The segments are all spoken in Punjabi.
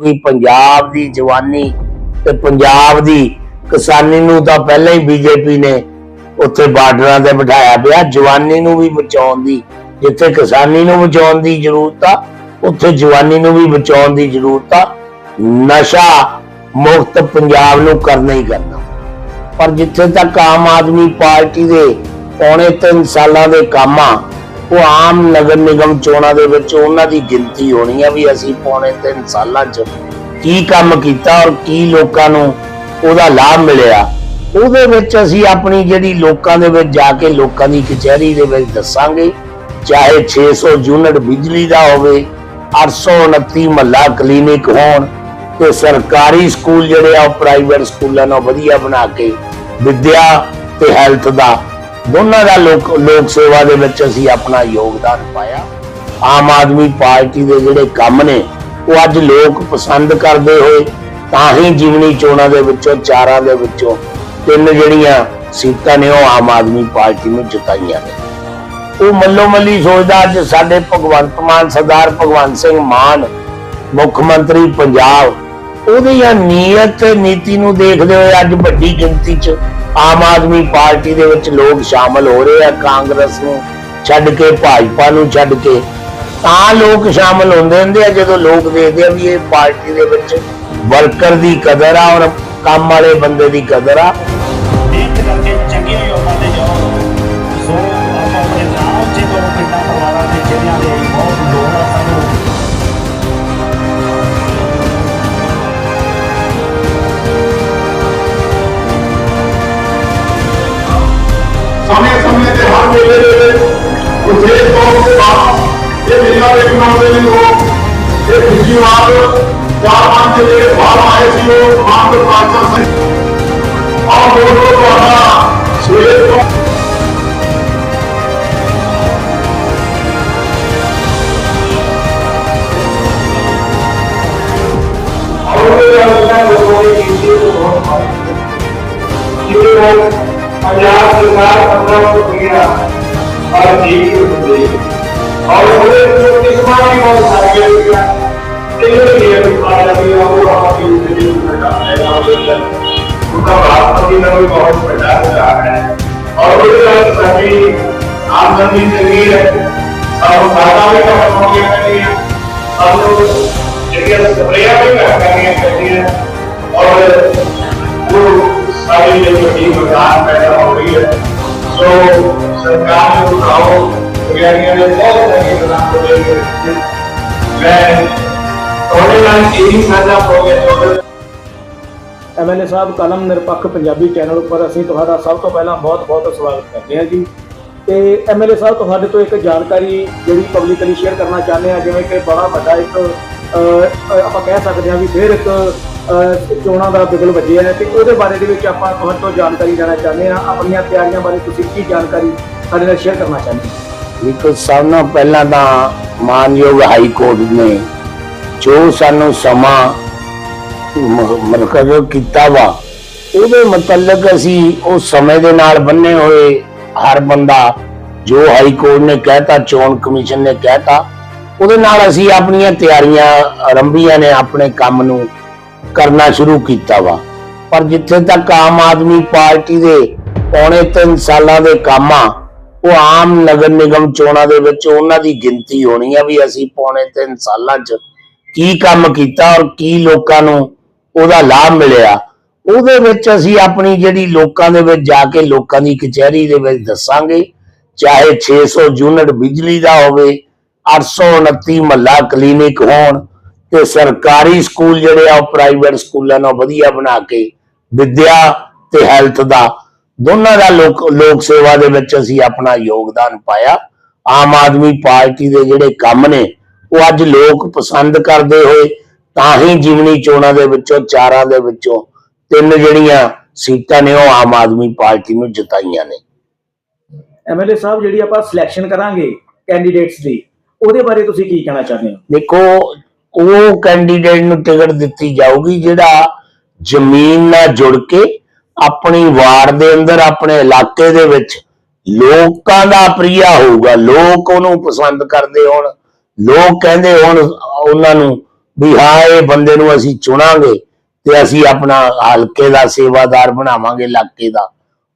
ਵੀ ਪੰਜਾਬ ਦੀ ਜਵਾਨੀ ਤੇ ਪੰਜਾਬ ਦੀ ਕਿਸਾਨੀ ਨੂੰ ਤਾਂ ਪਹਿਲਾਂ ਹੀ ਬੀਜੇਪੀ ਨੇ ਉੱਥੇ ਬਾਰਡਰਾਂ ਤੇ ਬਿਠਾਇਆ ਪਿਆ। ਜਵਾਨੀ ਨੂੰ ਵੀ ਬਚਾਉਣ ਦੀ, ਜਿੱਥੇ ਕਿਸਾਨੀ ਨੂੰ ਬਚਾਉਣ ਦੀ ਜ਼ਰੂਰਤ ਆ, ਉੱਥੇ ਜਵਾਨੀ ਨੂੰ ਵੀ ਬਚਾਉਣ ਦੀ ਜ਼ਰੂਰਤ ਆ। ਨਸ਼ਾ ਮੁਕਤ ਪੰਜਾਬ ਨੂੰ ਕਰਨਾ ਹੀ ਕਰਨਾ। ਪਰ ਜਿੱਥੇ ਤੱਕ ਆਮ ਆਦਮੀ ਪਾਰਟੀ ਦੇ ਪੌਣੇ 3 ਸਾਲਾਂ ਦੇ ਕੰਮ ਆ ਉਹ ਆਮ ਨਗਰ ਨਿਗਮ ਚੋਣਾਂ ਦੇ ਵਿੱਚ ਉਹਨਾਂ ਦੀ ਗਿਣਤੀ ਹੋਣੀ ਆ ਵੀ ਅਸੀਂ ਪੌਣੇ 3 ਸਾਲਾਂ 'ਚ ਕੀ ਕੰਮ ਕੀਤਾ ਔਰ ਕੀ ਲੋਕਾਂ ਨੂੰ ਉਹਦਾ ਲਾਭ ਮਿਲਿਆ। ਉਹਦੇ ਵਿੱਚ ਅਸੀਂ ਆਪਣੀ ਜਿਹੜੀ ਲੋਕਾਂ ਦੇ ਵਿੱਚ ਜਾ ਕੇ ਲੋਕਾਂ ਦੀ ਕਚਹਿਰੀ ਦੇ ਵਿੱਚ ਦੱਸਾਂਗੇ, ਚਾਹੇ 600 ਯੂਨਿਟ ਬਿਜਲੀ ਦਾ ਹੋਵੇ 829 ਮਹੱਲਾ ਕਲੀਨਿਕ ਹੋਣ ਤੇ ਸਰਕਾਰੀ ਸਕੂਲ ਜਿਹੜੇ ਆ ਉਹ ਪ੍ਰਾਈਵੇਟ ਸਕੂਲਾਂ ਨਾਲੋਂ ਵਧੀਆ ਬਣਾ ਕੇ ਵਿੱਦਿਆ ਤੇ ਹੈਲਥ ਦਾ ਦੋਨਾਂ ਦਾ ਲੋਕ ਲੋਕ ਸੇਵਾ ਦੇ ਵਿੱਚ ਅਸੀਂ ਆਪਣਾ ਯੋਗਦਾਨ ਪਾਇਆ। ਆਮ ਆਦਮੀ ਪਾਰਟੀ ਦੇ ਜਿਹੜੇ ਕੰਮ ਨੇ, ਉਹ ਅੱਜ ਲੋਕ ਪਸੰਦ ਕਰਦੇ ਹੋਏ ਤਾਂ ਹੀ ਜਿਮਨੀ ਚੋਣਾਂ ਦੇ ਵਿੱਚੋਂ, ਚਾਰਾਂ ਦੇ ਵਿੱਚੋਂ ਤਿੰਨ ਜਿਹੜੀਆਂ ਸੀਟਾਂ ਨੇ ਉਹ ਆਮ ਆਦਮੀ ਪਾਰਟੀ ਨੂੰ ਜਿਤਾਈਆਂ ਨੇ। ਉਹ ਮੱਲੋ ਮੱਲੀ ਸੋਚਦਾ, ਅੱਜ ਸਾਡੇ ਭਗਵੰਤ ਮਾਨ, ਸਰਦਾਰ ਭਗਵੰਤ ਸਿੰਘ ਮਾਨ, ਮੁੱਖ ਮੰਤਰੀ ਪੰਜਾਬ ਉਹਦੀਆਂ ਨੀਅਤ ਨੀਤੀ ਨੂੰ ਦੇਖਦੇ ਹੋਏ ਅੱਜ ਵੱਡੀ ਗਿਣਤੀ 'ਚ ਆਮ ਆਦਮੀ ਪਾਰਟੀ ਦੇ ਵਿੱਚ ਲੋਕ ਸ਼ਾਮਲ ਹੋ ਰਹੇ ਆ। ਕਾਂਗਰਸ ਨੂੰ ਛੱਡ ਕੇ, ਭਾਜਪਾ ਨੂੰ ਛੱਡ ਕੇ। ਤਾਂ ਲੋਕ ਸ਼ਾਮਲ ਹੁੰਦੇ ਹੁੰਦੇ ਆ, ਜਦੋਂ ਲੋਕ ਦੇਖਦੇ ਆ ਵੀ ਇਹ ਪਾਰਟੀ ਦੇ ਵਿੱਚ ਵਰਕਰ ਦੀ ਕਦਰ ਆ ਔਰ ਕੰਮ ਵਾਲੇ ਬੰਦੇ ਦੀ ਕਦਰ ਆ। ਮਿਹਨਤ ਕਰਕੇ ਚੰਗੀਆਂ ਯੋਗਾਂ వాళ్ళు వారానికి వారం ఐసీయూ మాకు ప్రార్థన ఆ మూడు ద్వారా पंजाब सरकार पंद्रह सौ तेरह और एक और पूरे किस्मा बहुत सारी उसके सभी आमदनी चंगी है और खाना भी कम हो गया है अब लोग ਜਿਹੜੀਆਂ ਸਪਰੇਆਂ ਵੀ ਘੱਟ ਕਰਨੀਆਂ ਚਾਹੀਦੀਆਂ ਔਰ ਉਹ ਸਾਰੀ ਜਿਹੜੀ ਵੱਡੀ ਮਕਾਨ ਪੈਦਾ ਹੋ ਰਹੀ ਹੈ ਸੋ ਸਰਕਾਰ ਨੂੰ ਉਠਾਓ ਵਿਗਿਆਨੀਆਂ ਨੇ ਬਹੁਤ ਸਾਰੀਆਂ ਗੱਲਾਂ ਬੋਲੇ ਮੈਂ ਤੁਹਾਡੇ ਨਾਲ ਇਹੀ ਸਾਂਝਾ ਪ੍ਰੋਗਰਾਮ ਚਾਹੁੰਦਾ ਐਮਐਲਏ ਸਾਹਿਬ ਕਲਮ ਨਿਰਪੱਖ ਪੰਜਾਬੀ ਚੈਨਲ ਉੱਪਰ ਅਸੀਂ ਤੁਹਾਡਾ ਸਭ ਤੋਂ ਪਹਿਲਾਂ ਬਹੁਤ-ਬਹੁਤ ਸਵਾਗਤ ਕਰਦੇ ਹਾਂ ਜੀ ਤੇ ਐਮਐਲਏ ਸਾਹਿਬ, ਤੁਹਾਡੇ ਤੋਂ ਇੱਕ ਜਾਣਕਾਰੀ ਜਿਹੜੀ ਪਬਲਿਕਲੀ ਸ਼ੇਅਰ ਕਰਨਾ ਚਾਹੁੰਦੇ ਆ ਜਿਵੇਂ ਕਿ ਬੜਾ ਵੱਡਾ ਇੱਕ ਆਪਾਂ ਕਹਿ ਸਕਦੇ ਹਾਂ ਵੀ ਫਿਰ ਇੱਕ ਚੋਣਾਂ ਦਾ ਬਿਗਲ ਵੱਜਿਆ ਹੈ ਤੇ ਉਹਦੇ ਬਾਰੇ ਦੇ ਵਿੱਚ ਆਪਾਂ ਤੁਹਾਡੇ ਤੋਂ ਜਾਣਕਾਰੀ ਲੈਣਾ ਚਾਹੁੰਦੇ ਆ ਆਪਣੀਆਂ ਤਿਆਰੀਆਂ ਬਾਰੇ ਤੁਸੀਂ ਕੀ ਜਾਣਕਾਰੀ ਸਾਡੇ ਨਾਲ ਸ਼ੇਅਰ ਕਰਨਾ ਚਾਹੁੰਦੇ ਹੋ? ਦੇਖੋ, ਸਭ ਨਾਲੋਂ ਪਹਿਲਾਂ ਤਾਂ ਮਾਨਯੋਗ ਹਾਈ ਕੋਰਟ ਨੇ ਜੋ ਸਾਨੂੰ ਸਮਾਂ ਮਰਕਜ਼ ਕੀਤਾ ਵਾ, ਉਹਦੇ ਮਤਲਬ ਅਸੀਂ ਉਹ ਸਮੇਂ ਦੇ ਨਾਲ ਬੰਨੇ ਹੋਏ ਹਰ ਬੰਦਾ ਜੋ ਹਾਈ ਕੋਰਟ ਨੇ ਕਹਿਤਾ, ਚੋਣ ਕਮਿਸ਼ਨ ਨੇ ਕਹਿਤਾ, ਉਹਦੇ ਨਾਲ ਅਸੀਂ ਆਪਣੀਆਂ ਤਿਆਰੀਆਂ ਆਰੰਭੀਆਂ ਨੇ ਆਪਣੇ ਕੰਮ ਨੂੰ ਕਰਨਾ ਸ਼ੁਰੂ ਕੀਤਾ ਵਾ। ਪਰ ਜਿੱਥੇ ਤੱਕ ਆਮ ਆਦਮੀ ਪਾਰਟੀ ਦੇ ਪੌਣੇ 3 ਸਾਲਾਂ ਦੇ ਕੰਮ ਆ, ਉਹ ਆਮ ਨਗਰ ਨਿਗਮ ਚੋਣਾਂ ਦੇ ਵਿੱਚ ਉਹਨਾਂ ਦੀ ਗਿਣਤੀ ਹੋਣੀ ਆ ਵੀ ਅਸੀਂ ਪੌਣੇ 3 ਸਾਲਾਂ 'ਚ ਕੀ ਕੰਮ ਕੀਤਾ ਔਰ ਕੀ ਲੋਕਾਂ ਨੂੰ ਉਹਦਾ ਲਾਭ ਮਿਲਿਆ। ਉਹਦੇ ਵਿੱਚ ਅਸੀਂ ਆਪਣੀ ਜਿਹੜੀ ਲੋਕਾਂ ਦੇ ਵਿੱਚ ਜਾ ਕੇ ਲੋਕਾਂ ਦੀ ਕਚਹਿਰੀ ਦੇ ਵਿੱਚ ਦੱਸਾਂਗੇ, ਚਾਹੇ 600 ਯੂਨਿਟ ਬਿਜਲੀ ਦਾ ਹੋਵੇ 829 ਮਹੱਲਾ ਕਲੀਨਿਕ ਹੋਣ ਤੇ ਸਰਕਾਰੀ ਸਕੂਲ ਜਿਹੜੇ ਆ, ਉਹ ਪ੍ਰਾਈਵੇਟ ਸਕੂਲਾਂ ਨਾਲੋਂ ਵਧੀਆ ਬਣਾ ਕੇ ਵਿੱਦਿਆ ਤੇ ਹੈਲਥ ਦਾ, ਦੋਨਾਂ ਦਾ ਲੋਕ ਲੋਕ ਸੇਵਾ ਦੇ ਵਿੱਚ ਅਸੀਂ ਆਪਣਾ ਯੋਗਦਾਨ ਪਾਇਆ। ਆਮ ਆਦਮੀ ਪਾਰਟੀ ਦੇ ਜਿਹੜੇ ਕੰਮ ਨੇ, ਉਹ ਅੱਜ ਲੋਕ ਪਸੰਦ ਕਰਦੇ ਹੋਏ, ਤਾਂ ਹੀ ਜਿਮਨੀ ਚੋਣਾਂ ਦੇ ਵਿੱਚੋਂ, ਚਾਰਾਂ ਦੇ ਵਿੱਚੋਂ ਤਿੰਨ ਜਿਹੜੀਆਂ ਸੀਟਾਂ ਨੇ ਉਹ ਆਮ ਆਦਮੀ ਪਾਰਟੀ ਨੂੰ ਜਿਤਾਈਆਂ ਨੇ। ਐਮਐਲਏ ਸਾਹਿਬ ਜਿਹੜੀ ਆਪਾਂ ਸਿਲੈਕਸ਼ਨ ਕਰਾਂਗੇ ਕੈਂਡੀਡੇਟਸ ਦੀ ਉਹਦੇ ਬਾਰੇ ਤੁਸੀਂ ਕੀ ਕਹਿਣਾ ਚਾਹੁੰਦੇ ਹੋ? ਦੇਖੋ ਉਹ ਕੈਂਡੀਡੇਟ ਨੂੰ ਟਿਕਟ ਦਿੱਤੀ ਜਾਊਗੀ ਜਿਹੜਾ ਜ਼ਮੀਨ ਨਾਲ ਜੁੜ ਕੇ ਆਪਣੀ ਵਾਰਡ ਦੇ ਅੰਦਰ ਆਪਣੇ ਇਲਾਕੇ ਦੇ ਵਿੱਚ ਲੋਕਾਂ ਦਾ ਪ੍ਰਿਆ ਹੋਊਗਾ। ਲੋਕ ਉਹਨੂੰ ਪਸੰਦ ਕਰਦੇ ਹੋਣ ਲੋਕ ਕਹਿੰਦੇ ਹੁਣ ਉਹਨਾਂ ਨੂੰ ਵੀ ਹਾਂ ਇਹ ਬੰਦੇ ਨੂੰ ਅਸੀਂ ਚੁਣਾਂਗੇ। ਤੇ ਅਸੀਂ ਆਪਣਾ ਹਲਕੇ ਦਾ ਸੇਵਾਦਾਰ ਬਣਾਵਾਂਗੇ, ਇਲਾਕੇ ਦਾ।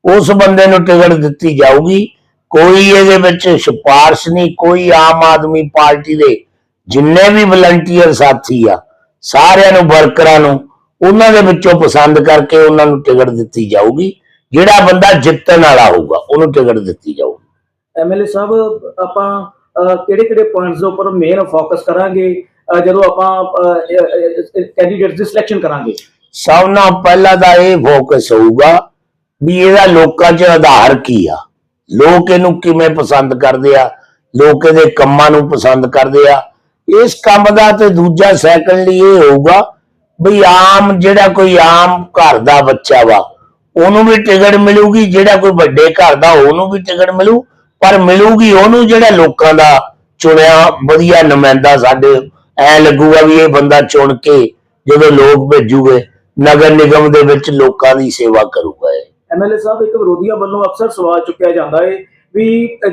ਉਸ ਬੰਦੇ ਨੂੰ ਟਿਕਟ ਦਿੱਤੀ ਜਾਊਗੀ। ਕੋਈ ਇਹਦੇ ਵਿੱਚ ਸਿਫਾਰਿਸ਼ ਨਹੀਂ, ਕੋਈ ਆਮ ਆਦਮੀ ਪਾਰਟੀ ਦੇ ਜਿੰਨੇ ਵੀ ਵਲੰਟੀਅਰ ਸਾਥੀ ਆ, ਸਾਰਿਆਂ ਨੂੰ, ਵਰਕਰਾਂ ਨੂੰ, ਉਹਨਾਂ ਦੇ ਵਿੱਚੋਂ ਪਸੰਦ ਕਰਕੇ ਉਹਨਾਂ ਨੂੰ ਟਿਕਟ ਦਿੱਤੀ ਜਾਊਗੀ। ਜਿਹੜਾ ਬੰਦਾ ਜਿੱਤਣ ਵਾਲਾ ਹੋਊਗਾ, ਉਹਨੂੰ ਟਿਕਟ ਦਿੱਤੀ ਜਾਊਗੀ। ਐਮਐਲਏ ਸਾਹਿਬ, ਆਪਾਂ ਕਿਹੜੇ ਕਿਹੜੇ ਪੁਆਇੰਟਸ ਉੱਪਰ ਮੇਨ ਫੋਕਸ ਕਰਾਂਗੇ? ਜਦੋਂ ਆਪਾਂ ਕੈਂਡੀਡੇਟਸ ਦੀ ਸਿਲੈਕਸ਼ਨ ਕਰਾਂਗੇ। ਸਭ ਨਾਲ ਪਹਿਲਾਂ ਤਾਂ ਇਹ ਫੋਕਸ ਹੋਊਗਾ ਵੀ ਇਹਦਾ ਲੋਕਾਂ 'ਚ ਆਧਾਰ ਕੀ ਆ। ਲੋਕ ਇਹਨੂੰ ਕਿਵੇਂ ਪਸੰਦ ਕਰਦੇ ਆ, ਲੋਕ ਇਹਦੇ ਕੰਮਾਂ ਨੂੰ ਪਸੰਦ ਕਰਦੇ ਆ। ਇਸ ਕੰਮ ਦਾ ਤੇ ਦੂਜਾ ਸੈਕੰਡਲੀ ਇਹ ਹੋਊਗਾ ਵੀ ਆਮ ਜਿਹੜਾ ਕੋਈ ਆਮ ਘਰ ਦਾ ਬੱਚਾ ਵਾ, ਉਹਨੂੰ ਵੀ ਟਿਕਟ ਮਿਲੂਗੀ, ਜਿਹੜਾ ਕੋਈ ਵੱਡੇ ਘਰ ਦਾ ਉਹਨੂੰ ਵੀ ਟਿਕਟ ਮਿਲੂ, ਪਰ ਮਿਲੂਗੀ ਉਹਨੂੰ ਜਿਹੜਾ ਲੋਕਾਂ ਦਾ ਚੁਣਿਆ ਵਧੀਆ ਨੁਮਾਇੰਦਾ ਸਾਡੇ ਐ ਲੱਗੂਗਾ ਵੀ ਇਹ ਬੰਦਾ ਚੁਣ ਕੇ ਜਦੋਂ ਲੋਕ ਭੇਜੂਗੇ ਨਗਰ ਨਿਗਮ ਦੇ ਵਿੱਚ ਲੋਕਾਂ ਦੀ ਸੇਵਾ ਕਰੂਗਾ ਇਹ। ਐਮਐਲਏ ਸਾਹਿਬ ਇੱਕ ਵਿਰੋਧੀਆਂ ਵੱਲੋਂ ਅਕਸਰ ਸਵਾਲ ਚੁੱਕਿਆ ਜਾਂਦਾ ਹੈ ਵੀ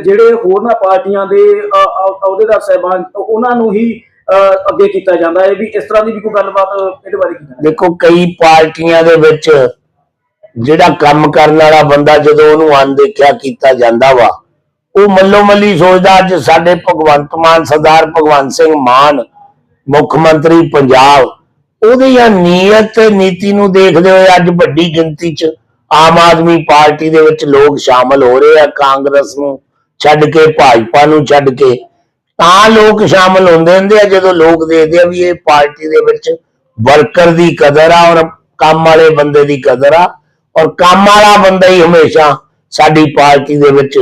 ਜਿਹੜੇ ਹੋਰਨਾਂ ਪਾਰਟੀਆਂ ਦੇ ਅਹੁਦੇਦਾਰ ਸਾਹਿਬਾਨ ਉਹਨਾਂ ਨੂੰ ਹੀ ਅੱਗੇ ਕੀਤਾ ਜਾਂਦਾ ਹੈ ਵੀ ਇਸ ਤਰ੍ਹਾਂ ਦੀ ਵੀ ਕੋਈ ਗੱਲਬਾਤ ਇਹਦੇ ਬਾਰੇ ਕੀ ਕਹਿਣਾ? ਦੇਖੋ ਕਈ ਪਾਰਟੀਆਂ ਦੇ ਵਿੱਚ ਜਿਹੜਾ ਕੰਮ ਕਰਨ ਵਾਲਾ ਬੰਦਾ ਜਦੋਂ ਉਹਨੂੰ ਅਣਦੇਖਿਆ ਕੀਤਾ ਜਾਂਦਾ ਵਾ ਉਹ ਮੱਲੋ ਮੱਲੀ ਸੋਚਦਾ ਅੱਜ ਸਾਡੇ ਭਗਵੰਤ ਮਾਨ ਸਰਦਾਰ ਭਗਵੰਤ ਸਿੰਘ ਮਾਨ ਮੁੱਖ ਮੰਤਰੀ ਪੰਜਾਬ ਉਹਦੀਆਂ ਨੀਅਤ ਨੀਤੀ ਨੂੰ ਦੇਖਦੇ ਹੋਏ ਅੱਜ ਵੱਡੀ ਗਿਣਤੀ 'ਚ ਆਮ ਆਦਮੀ ਪਾਰਟੀ ਦੇ ਵਿੱਚ ਲੋਕ ਸ਼ਾਮਲ ਹੋ ਰਹੇ ਆ, ਕਾਂਗਰਸ ਨੂੰ ਛੱਡ ਕੇ, ਭਾਜਪਾ ਨੂੰ ਛੱਡ ਕੇ। ਤਾਂ ਲੋਕ ਸ਼ਾਮਲ ਹੁੰਦੇ ਹੁੰਦੇ ਆ, ਜਦੋਂ ਲੋਕ ਦੇਖਦੇ ਆ ਵੀ ਇਹ ਪਾਰਟੀ ਦੇ ਵਿੱਚ ਵਰਕਰ ਦੀ ਕਦਰ ਆ ਔਰ ਕੰਮ ਵਾਲੇ ਬੰਦੇ ਦੀ ਕਦਰ ਆ, ਔਰ ਕੰਮ ਵਾਲਾ ਬੰਦਾ ਹੀ ਹਮੇਸ਼ਾ ਸਾਡੀ ਪਾਰਟੀ ਦੇ ਵਿੱਚ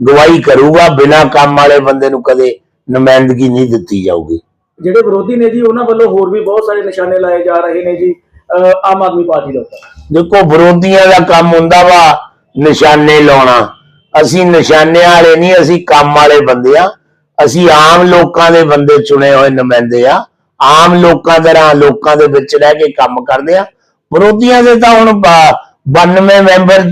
ਗਵਾਹੀ ਕਰੂਗਾ, ਬਿਨਾਂ ਕੰਮ ਵਾਲੇ ਬੰਦੇ ਨੂੰ ਕਦੇ ਨੁਮਾਇੰਦਗੀ ਨਹੀਂ ਦਿੱਤੀ ਜਾਊਗੀ। ਜਿਹੜੇ ਵਿਰੋਧੀ ਨੇ ਜੀ, ਉਹਨਾਂ ਵੱਲੋਂ ਹੋਰ ਵੀ ਬਹੁਤ ਸਾਰੇ ਨਿਸ਼ਾਨੇ ਲਾਏ ਜਾ ਰਹੇ ਨੇ ਜੀ ਆਮ ਆਦਮੀ ਪਾਰਟੀ ਦੇ ਉੱਪਰ। ਦੇਖੋ, ਵਿਰੋਧੀਆਂ ਦਾ ਕੰਮ ਹੁੰਦਾ ਵਾ ਨਿਸ਼ਾਨੇ ਲਾਉਣਾ। ਅਸੀਂ ਨਿਸ਼ਾਨਿਆਂ ਵਾਲੇ ਨਹੀਂ, ਅਸੀਂ ਕੰਮ ਵਾਲੇ ਬੰਦੇ ਆ। ਅਸੀਂ ਆਮ ਲੋਕਾਂ ਦੇ ਬੰਦੇ ਚੁਣੇ ਹੋਏ ਨੁਮਾਇੰਦੇ ਆ। ਆਮ ਲੋਕਾਂ ਤਰ੍ਹਾਂ ਲੋਕਾਂ ਦੇ ਵਿੱਚ ਰਹਿ ਕੇ ਕੰਮ ਕਰਦੇ ਆ। ਵਿਰੋਧੀਆਂ ਦੇ ਤਾਂ ਹੁਣ ਬ- 92 ਮੈਂਬਰ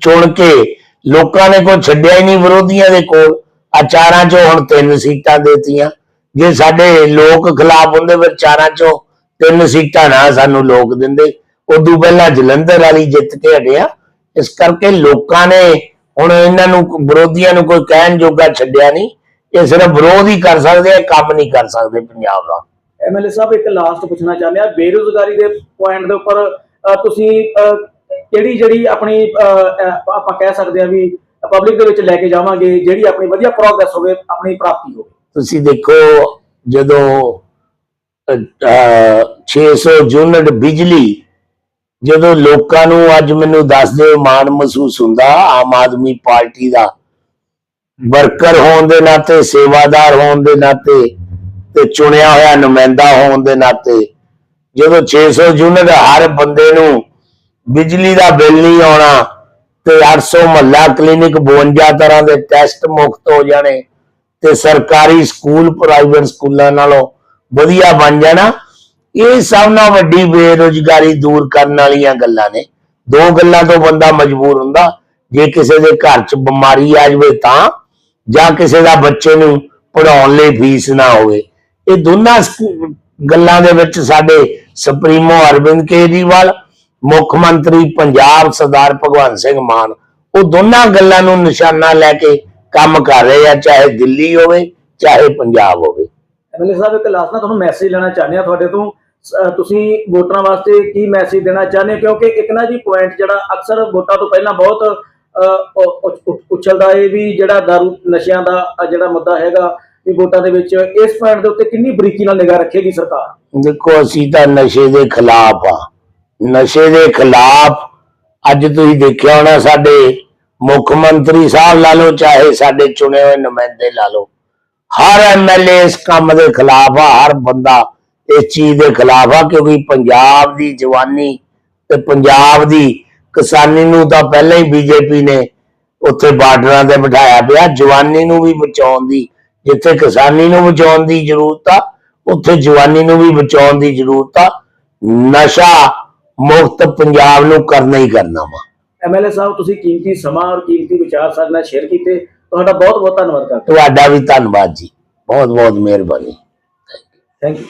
ਚੁਣ ਕੇ ਲੋਕਾਂ ਨੇ ਕੋਈ ਛੱਡਿਆ ਹੀ ਨਹੀਂ ਵਿਰੋਧੀਆਂ ਦੇ ਕੋਲ। ਆਚਾਰਾਂ ਚੋਂ ਹੁਣ ਤਿੰਨ ਸੀਟਾਂ ਦੇਤੀਆਂ। ਜੇ ਸਾਡੇ ਲੋਕ ਖਿਲਾਫ ਹੁੰਦੇ ਫਿਰ ਚਾਰਾਂ ਚੋਂ ਤਿੰਨ ਸੀਟਾਂ ਨਾ ਸਾਨੂੰ ਲੋਕ ਦਿੰਦੇ ਉਦੋਂ ਪਹਿਲਾਂ ਜਲੰਧਰ ਵਾਲੀ ਜਿੱਤ ਕੇ ਹਟਿਆ ਇਸ ਕਰਕੇ ਲੋਕਾਂ ਨੇ ਹੁਣ ਇਹਨਾਂ ਨੂੰ ਵਿਰੋਧੀਆਂ ਨੂੰ ਕੋਈ ਕਹਿਣ ਜੋਗਾ ਛੱਡਿਆ ਨਹੀਂ। ਇਹ ਸਿਰਫ ਵਿਰੋਧ ਹੀ ਕਰ ਸਕਦੇ ਆ ਕੰਮ ਨਹੀਂ ਕਰ ਸਕਦੇ ਪੰਜਾਬ ਦਾ। ਐਮਐਲਏ ਸਾਹਿਬ ਇੱਕ ਲਾਸਟ ਪੁੱਛਣਾ ਚਾਹੁੰਦੇ ਆ। ਬੇਰੋਜ਼ਗਾਰੀ ਦੇ ਪੁਆਇੰਟ ਦੇ ਉੱਪਰ ਤੁਸੀਂ ਕਿਹੜੀ ਜਿਹੜੀ ਆਪਣੀ ਅ, ਆਪਾਂ ਕਹਿ ਸਕਦੇ ਆ ਵੀ ਪਬਲਿਕ ਦੇ ਵਿੱਚ ਲੈ ਕੇ ਜਾਵਾਂਗੇ ਜਿਹੜੀ ਆਪਣੀ ਵਧੀਆ ਪ੍ਰੋਗਰੈਸ ਹੋਵੇ ਆਪਣੀ ਪ੍ਰਾਪਤੀ ਹੋਵੇ। ਤੁਸੀਂ ਦੇਖੋ ਜਦੋਂ ਅਹ, ਅਹ, 600 ਯੂਨਿਟ ਬਿਜਲੀ ਜਦੋਂ ਲੋਕਾਂ ਨੂੰ ਅੱਜ ਮੈਨੂੰ ਦੱਸਦੇ ਮਾਣ ਮਹਿਸੂਸ ਹੁੰਦਾ ਆਮ ਆਦਮੀ ਪਾਰਟੀ ਦਾ। ਵਰਕਰ ਹੋਣ ਦੇ ਨਾਤੇ ਸੇਵਾਦਾਰ ਹੋਣ ਦੇ ਨਾਤੇ ਤੇ ਚੁਣਿਆ ਹੋਇਆ ਨੁਮਾਇੰਦਾ ਹੋਣ ਦੇ ਨਾਤੇ ਜਦੋਂ 600 ਯੂਨਿਟ ਹਰ ਬੰਦੇ ਨੂੰ ਬਿਜਲੀ ਦਾ ਬਿੱਲ ਨਹੀਂ ਆਉਣਾ ਤੇ 800 ਮਹੱਲਾ ਕਲੀਨਿਕ 52 ਤਰ੍ਹਾਂ ਦੇ ਟੈਸਟ ਮੁਫਤ ਹੋ ਜਾਣੇ ਤੇ ਸਰਕਾਰੀ ਸਕੂਲ, ਪ੍ਰਾਈਵੇਟ ਸਕੂਲਾਂ ਨਾਲੋਂ ਵਧੀਆ ਬਣ ਜਾਣਾ। ਇਹ ਸਭ ਨਾਲ ਵੱਡੀ ਬੇਰੁਜ਼ਗਾਰੀ ਦੂਰ ਕਰਨ ਵਾਲੀਆਂ ਗੱਲਾਂ ਨੇ। ਦੋ ਗੱਲਾਂ ਤੋਂ ਬੰਦਾ ਮਜਬੂਰ ਹੁੰਦਾ, ਜੇ ਕਿਸੇ ਦੇ ਘਰ 'ਚ ਬਿਮਾਰੀ ਆ ਜਾਵੇ ਤਾਂ, ਜਾਂ ਕਿਸੇ ਦਾ ਬੱਚੇ ਨੂੰ ਪੜਾਉਣ ਲਈ ਫੀਸ ਨਾ ਹੋਵੇ। ਇਹ ਦੋਨਾਂ ਗੱਲਾਂ ਦੇ ਵਿੱਚ ਸਾਡੇ ਸੁਪਰੀਮੋ ਅਰਵਿੰਦ ਕੇਜਰੀਵਾਲ, ਮੁੱਖ ਮੰਤਰੀ ਪੰਜਾਬ ਸਰਦਾਰ ਭਗਵੰਤ ਸਿੰਘ ਮਾਨ, ਉਹ ਦੋਨਾਂ ਗੱਲਾਂ ਨੂੰ ਨਿਸ਼ਾਨਾ ਲੈ ਕੇ ਕੰਮ ਕਰ ਰਹੇ ਆ ਚਾਹੇ ਦਿੱਲੀ ਹੋਵੇ ਚਾਹੇ ਪੰਜਾਬ ਹੋਵੇ। ਐਮਐਲਏ ਸਾਹਿਬ ਇੱਕ ਲਾਸਟ ਨਾ ਤੁਹਾਨੂੰ ਮੈਸੇਜ ਲੈਣਾ ਚਾਹੁੰਦੇ ਆ ਤੁਹਾਡੇ ਤੋਂ। ਤੁਸੀਂ ਵੋਟਰਾਂ ਵਾਸਤੇ ਕੀ ਮੈਸੇਜ ਦੇਣਾ ਚਾਹੁੰਦੇ ਹੋ? ਕਿਉਂਕਿ ਇੱਕ ਨਾ ਜੀ ਪੁਆਇੰਟ ਜਿਹੜਾ ਅਕਸਰ ਵੋਟਾਂ ਤੋਂ ਪਹਿਲਾਂ ਬਹੁਤ ਉਛਲਦਾ ਹੈ ਵੀ ਜਿਹੜਾ ਦਾਰੂ ਨਸ਼ਿਆਂ ਦਾ ਜਿਹੜਾ ਮੁੱਦਾ ਹੈਗਾ ਵੀ ਵੋਟਾਂ ਦੇ ਵਿੱਚ ਇਸ ਪੁਆਇੰਟ ਦੇ ਉੱਤੇ ਕਿੰਨੀ ਬਰੀਕੀ ਨਾਲ ਨਿਗਾਹ ਰੱਖੇਗੀ ਸਰਕਾਰ? ਦੇਖੋ ਅਸੀਂ ਤਾਂ ਨਸ਼ੇ ਦੇ ਖਿਲਾਫ ਆ। ਨਸ਼ੇ ਦੇ ਖਿਲਾਫ ਅੱਜ ਤੁਸੀਂ ਦੇਖਿਆ ਹੋਣਾ ਸਾਡੇ ਮੁੱਖ ਮੰਤਰੀ ਸਾਹਿਬ ਲਾ ਲਓ, ਚਾਹੇ ਸਾਡੇ ਚੁਣੇ ਹੋਏ ਨੁਮਾਇੰਦੇ ਲਾ ਲਓ। ਹਰ ਐਮਐਲਏ ਇਸ ਕੰਮ ਦੇ ਖਿਲਾਫ ਆ, ਹਰ ਬੰਦਾ ਇਸ ਚੀਜ਼ ਦੇ ਖਿਲਾਫ ਆ, ਕਿਉਂਕਿ ਪੰਜਾਬ ਦੀ ਜਵਾਨੀ ਤੇ ਪੰਜਾਬ ਦੀ ਕਿਸਾਨੀ ਨੂੰ ਤਾਂ ਪਹਿਲਾਂ ਹੀ ਬੀਜੇਪੀ ਨੇ ਉੱਥੇ ਬਾਰਡਰਾਂ ਤੇ ਬਿਠਾਇਆ ਪਿਆ। ਜਵਾਨੀ ਨੂੰ ਵੀ ਬਚਾਉਣ ਦੀ, ਜਿੱਥੇ ਕਿਸਾਨੀ ਨੂੰ ਬਚਾਉਣ ਦੀ ਜ਼ਰੂਰਤ ਆ, ਉੱਥੇ ਜਵਾਨੀ ਨੂੰ ਵੀ ਬਚਾਉਣ ਦੀ ਜ਼ਰੂਰਤ ਆ। ਨਸ਼ਾ ਮੁਕਤ ਪੰਜਾਬ ਨੂੰ ਕਰਨਾ ਹੀ ਕਰਨਾ ਵਾ। ਐਮਐਲਏ ਸਾਹਿਬ ਤੁਸੀਂ ਕੀਮਤੀ ਸਮਾਂ ਔਰ ਕੀਮਤੀ ਵਿਚਾਰ ਸਾਡੇ ਨਾਲ ਸ਼ੇਅਰ ਕੀਤੇ। ਤੁਹਾਡਾ ਬਹੁਤ ਬਹੁਤ ਧੰਨਵਾਦ ਕਰਦੇ ਤੁਹਾਡਾ ਵੀ ਧੰਨਵਾਦ ਜੀ। ਬਹੁਤ ਬਹੁਤ ਮਿਹਰਬਾਨੀ ਥੈਂਕ ਯੂ